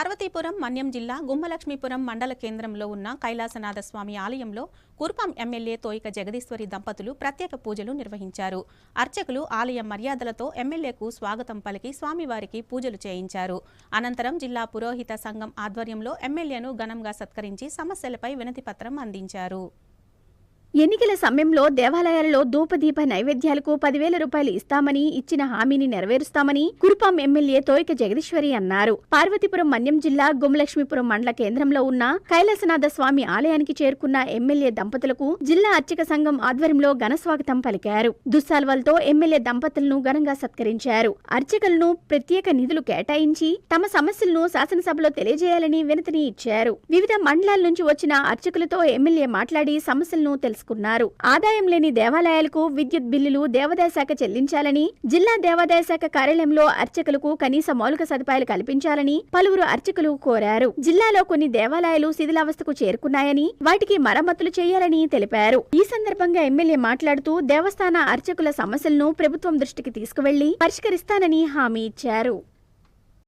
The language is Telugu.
పార్వతీపురం మన్యం జిల్లా గుమ్మలక్ష్మీపురం మండల కేంద్రంలో ఉన్న కైలాసనాథ స్వామి ఆలయంలో కుర్పం ఎమ్మెల్యే తోయిక జగదీశ్వరి దంపతులు ప్రత్యేక పూజలు నిర్వహించారు. అర్చకులు ఆలయ మర్యాదలతో ఎమ్మెల్యేకు స్వాగతం పలికి స్వామివారికి పూజలు చేయించారు. అనంతరం జిల్లా పురోహిత సంఘం ఆధ్వర్యంలో ఎమ్మెల్యేను ఘనంగా సత్కరించి సమస్యలపై వినతిపత్రం అందించారు. ఎన్నికల సమయంలో దేవాలయాలలో ధూపదీప నైవేద్యాలకు పదివేల రూపాయలు ఇస్తామని ఇచ్చిన హామీని నెరవేరుస్తామని కురుపాం ఎమ్మెల్యే తోయిక జగదీశ్వరి అన్నారు. పార్వతీపురం మన్యం జిల్లా గుమలక్ష్మీపురం మండల కేంద్రంలో ఉన్న కైలాసనాథ స్వామి ఆలయానికి చేరుకున్న ఎమ్మెల్యే దంపతులకు జిల్లా అర్చక సంఘం ఆధ్వర్యంలో ఘనస్వాగతం పలికారు. దుస్సాల్వలతో ఎమ్మెల్యే దంపతులను ఘనంగా సత్కరించారు. అర్చకులను ప్రత్యేక నిధులు కేటాయించి తమ సమస్యలను శాసనసభలో తెలియజేయాలని వినతిని ఇచ్చారు. వివిధ మండలాల నుంచి వచ్చిన అర్చకులతో ఎమ్మెల్యే మాట్లాడి సమస్యలను తెలుసు తెలుసుకున్నారు ఆదాయం లేని దేవాలయాలకు విద్యుత్ బిల్లులు దేవాదాయ శాఖ చెల్లించాలని జిల్లా దేవాదాయ శాఖ కార్యాలయంలో అర్చకులకు కనీస మౌలిక సదుపాయాలు కల్పించాలని పలువురు అర్చకులు కోరారు. జిల్లాలో కొన్ని దేవాలయాలు శిథిలావస్థకు చేరుకున్నాయని వాటికి మరమ్మతులు చేయాలని తెలిపారు. ఈ సందర్భంగా ఎమ్మెల్యే మాట్లాడుతూ దేవస్థాన అర్చకుల సమస్యలను ప్రభుత్వం దృష్టికి తీసుకువెళ్ళి పరిష్కరిస్తానని హామీ ఇచ్చారు.